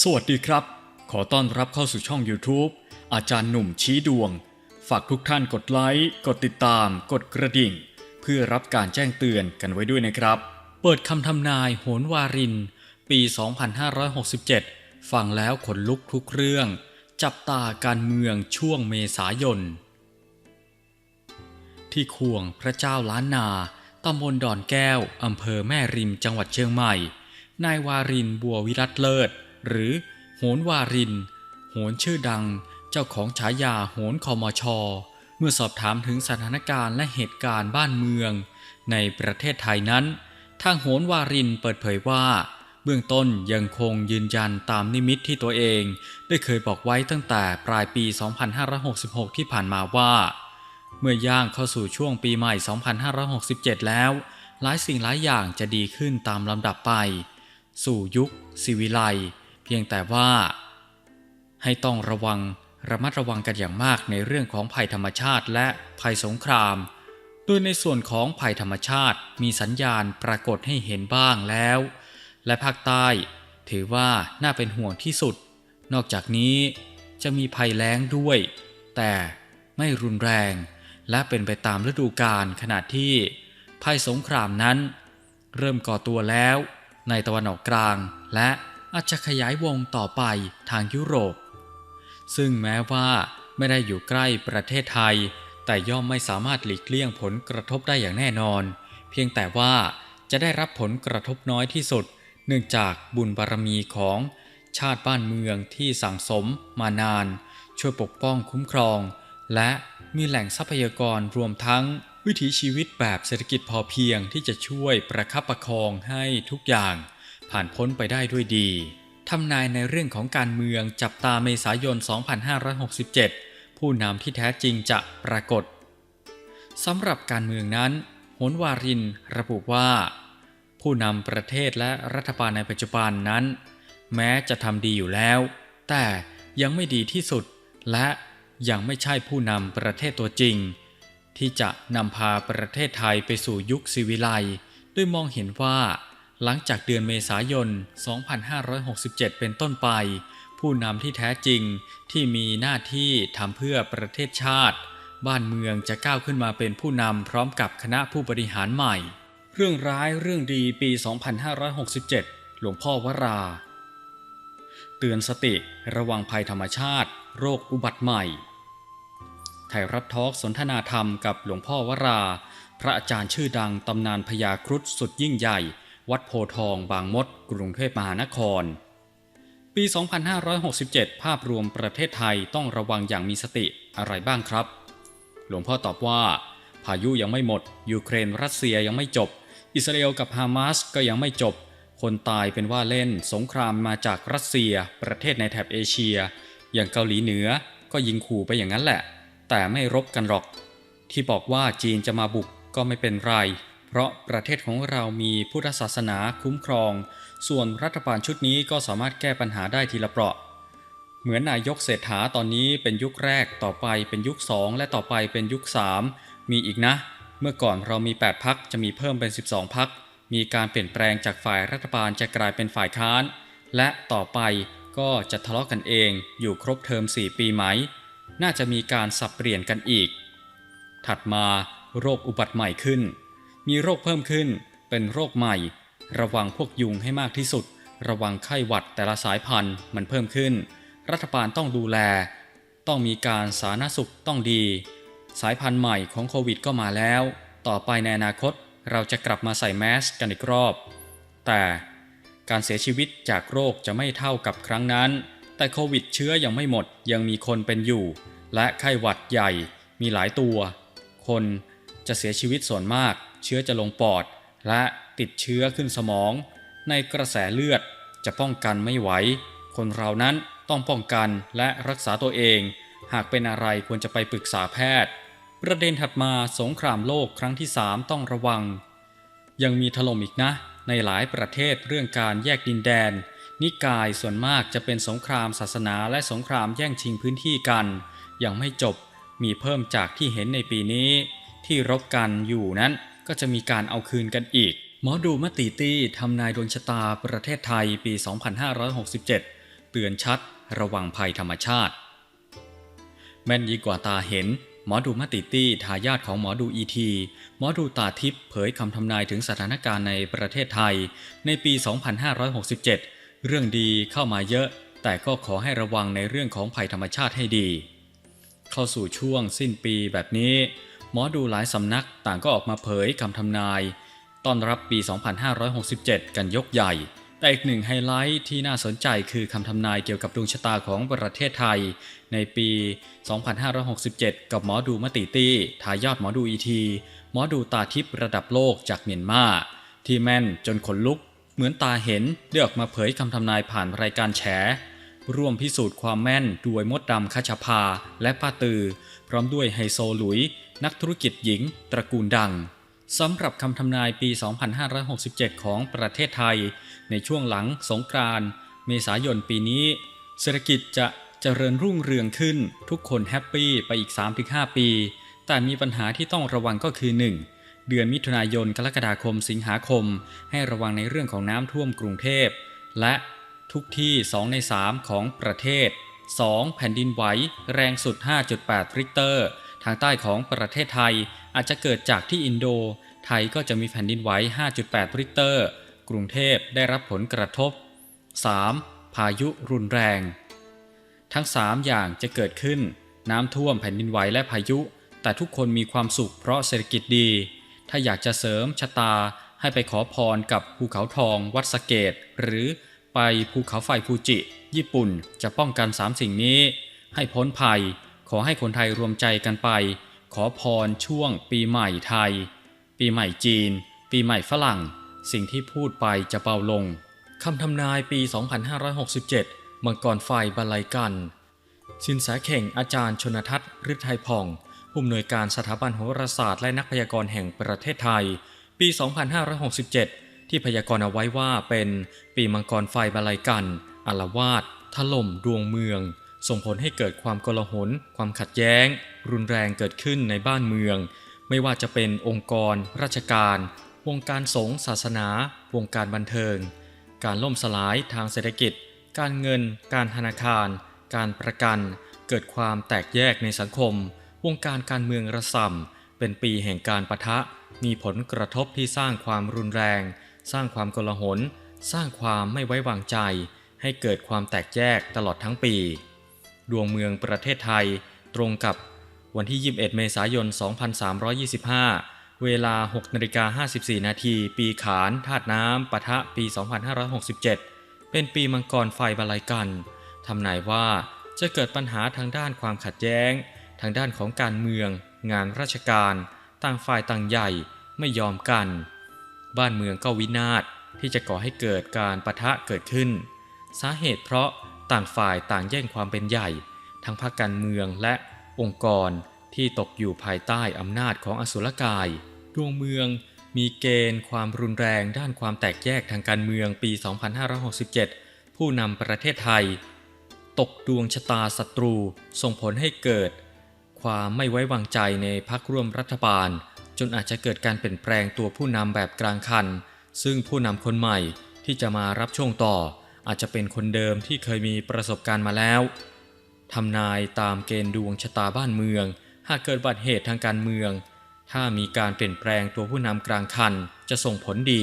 สวัสดีครับ ขอต้อนรับเข้าสู่ช่อง YouTube อาจารย์หนุ่มชี้ดวง ฝากทุกท่านกดไลค์ กดติดตาม กดกระดิ่ง เพื่อรับการแจ้งเตือนกันไว้ด้วยนะครับ เปิดคำทำนายโหนวาริน ปี 2567 ฟังแล้วขนลุกทุกเรื่อง จับตาการเมืองช่วงเมษายน ที่ควงพระเจ้าล้านนาตำบลดอนแก้ว อำเภอแม่ริมจังหวัดเชียงใหม่ นายวารินบัววิรัตเลิศ หรือโหนวาริน โหนชื่อดัง เจ้าของฉายาโหนคอมชอเมื่อสอบถามถึงสถานการณ์และเหตุการณ์บ้านเมือง ในประเทศไทยนั้น ทางโหนวารินเปิดเผยว่า เบื้องต้นยังคงยืนยันตามนิมิตที่ตัวเอง ได้เคยบอกไว้ตั้งแต่ปลายปี 2566 ที่ผ่านมาว่า เมื่อย่างเข้าสู่ช่วงปีใหม่ 2567 แล้ว หลายสิ่งหลายอย่างจะดีขึ้นตามลำดับไป สู่ยุคสิวิไล เพียงแต่ว่า ให้ต้องระวังระมัดระวังกันอย่างมากในเรื่องของภัยธรรมชาติและภัยสงคราม โดยในส่วนของภัยธรรมชาติมีสัญญาณปรากฏให้เห็นบ้างแล้ว และภาคใต้ถือว่าน่าเป็นห่วงที่สุด นอกจากนี้จะมีภัยแล้งด้วย แต่ไม่รุนแรงและเป็นไปตามฤดูกาลขณะที่ภัยสงครามนั้น เริ่มก่อตัวแล้วในตะวันออกกลางและ อาจจะขยายวงต่อไปทางยุโรป ซึ่งแม้ว่าไม่ได้อยู่ใกล้ประเทศไทย แต่ย่อมไม่สามารถหลีกเลี่ยงผลกระทบได้อย่างแน่นอน เพียงแต่ว่าจะได้รับผลกระทบน้อยที่สุด เนื่องจากบุญบารมีของชาติบ้านเมืองที่สั่งสมมานาน ช่วยปกป้องคุ้มครอง และมีแหล่งทรัพยากรรวมทั้งวิถีชีวิตแบบเศรษฐกิจพอเพียงที่จะช่วยประคับประคองให้ทุกอย่าง ผ่านพ้นไปได้ด้วยดีทำนายในเรื่องของการเมืองจับตาเมษายน 2567 ผู้นำที่แท้จริงจะปรากฏสำหรับการเมืองนั้นโหนวารินระบุว่า ผู้นำประเทศและรัฐบาลในปัจจุบันนั้น แม้จะทำดีอยู่แล้ว แต่ยังไม่ดีที่สุด และยังไม่ใช่ผู้นำประเทศตัวจริง ที่จะนำพาประเทศไทยไปสู่ยุคสิวิไลย์โดยมองเห็นว่า หลังจากเดือนเมษายน 2567 เป็นต้นไป ผู้นำที่แท้จริงที่มีหน้าที่ทำเพื่อประเทศชาติ บ้านเมืองจะก้าวขึ้นมาเป็นผู้นำพร้อมกับคณะผู้บริหารใหม่ เรื่องร้ายเรื่องดีปี 2567 หลวงพ่อวรา เตือนสติระวังภัยธรรมชาติ โรคอุบัติใหม่ ไทยรัฐทอล์กสนทนาธรรมกับหลวงพ่อวรา พระอาจารย์ชื่อดังตำนานพญาครุฑสุดยิ่งใหญ่ วัดโพทองบางมด กรุงเทพมหานคร ปี 2567 ภาพรวมประเทศไทยต้องระวังอย่างมีสติอะไรบ้างครับ หลวงพ่อตอบว่า พายุยังไม่หมด ยูเครนรัสเซียยังไม่จบ อิสราเอลกับฮามาสก็ยังไม่จบ คนตายเป็นว่าเล่น สงครามมาจากรัสเซีย ประเทศในแถบเอเชีย อย่างเกาหลีเหนือก็ยิงขู่ไปอย่างนั้นแหละ แต่ไม่รบกันหรอก ที่บอกว่าจีนจะมาบุกก็ไม่เป็นไร เพราะประเทศของเรามีพุทธศาสนาคุ้มครอง ส่วนรัฐบาลชุดนี้ก็สามารถแก้ปัญหาได้ทีละเปราะ เหมือนนายกเศรษฐาตอนนี้เป็นยุคแรกต่อไปเป็นยุค 2 และต่อไปเป็นยุค 3 มีอีกนะ เมื่อก่อนเรามี 8 พักจะมีเพิ่มเป็น 12 พัก มีการเปลี่ยนแปลงจากฝ่ายรัฐบาลจะกลายเป็นฝ่ายค้าน และต่อไปก็จะทะเลาะกันเองอยู่ครบเทอม 4 ปีไหม น่าจะมีการสับเปลี่ยนกันอีก ถัดมาโรคอุบัติใหม่ขึ้น มีโรคเพิ่มขึ้น เป็นโรคใหม่ ระวังพวกยุงให้มากที่สุด ระวังไข้หวัดแต่ละสายพันธุ์มันเพิ่มขึ้น รัฐบาลต้องดูแล ต้องมีการสาธารณสุขต้องดี สายพันธุ์ใหม่ของโควิดก็มาแล้ว ต่อไปในอนาคตเราจะกลับมาใส่แมสกันอีกรอบ แต่การเสียชีวิตจากโรคจะไม่เท่ากับครั้งนั้น แต่โควิดเชื้อยังไม่หมดยังมีคนเป็นอยู่ และไข้หวัดใหญ่มีหลายตัว คนจะเสียชีวิตส่วนมาก เชื้อจะลงปอด และติดเชื้อขึ้นสมอง ในกระแสเลือดจะป้องกันไม่ไหว คนเรานั้นต้องป้องกันและรักษาตัวเอง หากเป็นอะไรควรจะไปปรึกษาแพทย์ ประเด็นถัดมาสงครามโลกครั้งที่ 3 ต้องระวัง ยังมีถล่มอีกนะ ในหลายประเทศเรื่องการแยกดินแดน นิกายส่วนมากจะเป็นสงครามศาสนาและสงครามแย่งชิงพื้นที่กัน ยังไม่จบมีเพิ่มจากที่เห็นในปีนี้ ที่รบกันอยู่นั้น ก็จะมีการเอาคืนกันอีก หมอดูมติตี้ทำนายดวงชะตาประเทศไทยปี 2567 เตือนชัดระวังภัยธรรมชาติ แม่นยิ่งกว่าตาเห็น หมอดูมติตี้ทายาทของหมอดูอีที หมอดูตาทิพย์เผยคำทำนายถึงสถานการณ์ในประเทศไทย ในปี 2567 เรื่องดีเข้ามาเยอะ แต่ก็ขอให้ระวังในเรื่องของภัยธรรมชาติให้ดี เข้าสู่ช่วงสิ้นปีแบบนี้ หมอดูหลายสำนักต่างก็ออกมาเผยคำทำนาย ต้อนรับปี 2567 กันยกใหญ่ แต่อีกหนึ่งไฮไลท์ที่น่าสนใจคือคำทำนายเกี่ยวกับดวงชะตาของประเทศไทย ในปี 2567 กับหมอดูมติตี้ทายอดหมอดูอีทีหมอดูตาทิพย์ระดับโลกจากเมียนมาที่แม่นจนขนลุก เหมือนตาเห็นได้ออกมาเผยคำทำนายผ่านรายการแฉ ร่วมพิสูจน์ความแม่นด้วยมดดำคชภาและป้าตือ พร้อมด้วยไฮโซหลุย นักธุรกิจหญิง ตระกูลดังสำหรับคำทำนายปี 2567 ของประเทศไทย ในช่วงหลังสงกรานต์เมษายนปีนี้ เศรษฐกิจจะเจริญรุ่งเรืองขึ้น ทุกคนแฮปปี้ไปอีก 3-5 ปี แต่มีปัญหาที่ต้องระวังก็คือ 1. เดือนมิถุนายนกรกฎาคมสิงหาคม ให้ระวังในเรื่องของน้ำท่วมกรุงเทพ และ ทุกที่ 2 ใน 3 ของประเทศ 2. แผ่นดินไหวแรงสุด 5.8 ริกเตอร์ ทางใต้ของประเทศไทย อาจจะเกิดจากที่อินโด ไทยก็จะมีแผ่นดินไหว 5.8 ริกเตอร์ กรุงเทพได้รับผลกระทบ 3. พายุรุนแรง ทั้ง 3 อย่างจะเกิดขึ้น น้ำท่วมแผ่นดินไหวและพายุ แต่ทุกคนมีความสุขเพราะเศรษฐกิจดี ถ้าอยากจะเสริมชะตาให้ไปขอพรกับภูเขาทองวัดสเกตหรือ ไปภูเขาไฟฟูจิ ญี่ปุ่นจะป้องกัน3สิ่งนี้ ให้พ้นภัย ขอให้คนไทยรวมใจกันไป ขอพรช่วงปีใหม่ไทย ปีใหม่จีน ปีใหม่ฝรั่ง สิ่งที่พูดไปจะเบาลงคำทำนายปี 2567 มังกรไฟบรรลัยกัน สินแสเข่งอาจารย์ชนทัศน์ฤทัยพองผู้อำนวยการสถาบันโหราศาสตร์และนักพยากรณ์แห่งประเทศไทย ปี 2567 ที่พยากรณ์เอาไว้ว่าเป็นปีมังกรไฟบรรลัยกันอารวาสถล่มดวงเมือง ส่งผลให้เกิดความโกลาหลความขัดแย้ง รุนแรงเกิดขึ้นในบ้านเมือง ไม่ว่าจะเป็นองค์กร ราชการ วงการสงฆ์ศาสนา วงการบันเทิง การล่มสลายทางเศรษฐกิจ การเงิน การธนาคาร การประกัน เกิดความแตกแยกในสังคม วงการการเมืองระส่ำเป็นปีแห่งการประทะ มีผลกระทบที่สร้างความรุนแรง สร้างความกลาหลสร้างความไม่ไว้วางใจ ให้เกิดความแตกแยกตลอดทั้งปี ดวงเมืองประเทศไทย ตรงกับวันที่ 21 เมษายน 2325 เวลา6นาฬิกา54 นาที ปีขานธาตุน้ำปะทะปี 2567 เป็นปีมังกรไฟบาลัยกัน ทำนายว่าจะเกิดปัญหาทางด้านความขัดแย้ง ทางด้านของการเมือง งานราชการ ต่างฝ่ายต่างใหญ่ไม่ยอมกัน บ้านเมืองก็วินาศที่จะก่อให้เกิดการปะทะเกิดขึ้น สาเหตุเพราะต่างฝ่ายต่างแย่งความเป็นใหญ่ ทั้งภาคการเมืองและองค์กรที่ตกอยู่ภายใต้อำนาจของอสุรกายดวงเมืองมีเกณฑ์ความรุนแรงด้านความแตกแยกทางการเมืองปี 2567 ผู้นำประเทศไทย ตกดวงชะตาศัตรูส่งผลให้เกิด ความไม่ไว้วางใจในพักร่วมรัฐบาล นอาจจะเกิดการเปลี่ยนแปลงตัวผู้นำแบบกลางคัน ซึ่งผู้นำคนใหม่ที่จะมารับช่วงต่อ อาจจะเป็นคนเดิมที่เคยมีประสบการณ์มาแล้วทำนายตามเกณฑ์ดวงชะตาบ้านเมือง หากเกิดบัติเหตุทางการเมือง ถ้ามีการเปลี่ยนแปลงตัวผู้นำกลางคันจะส่งผลดี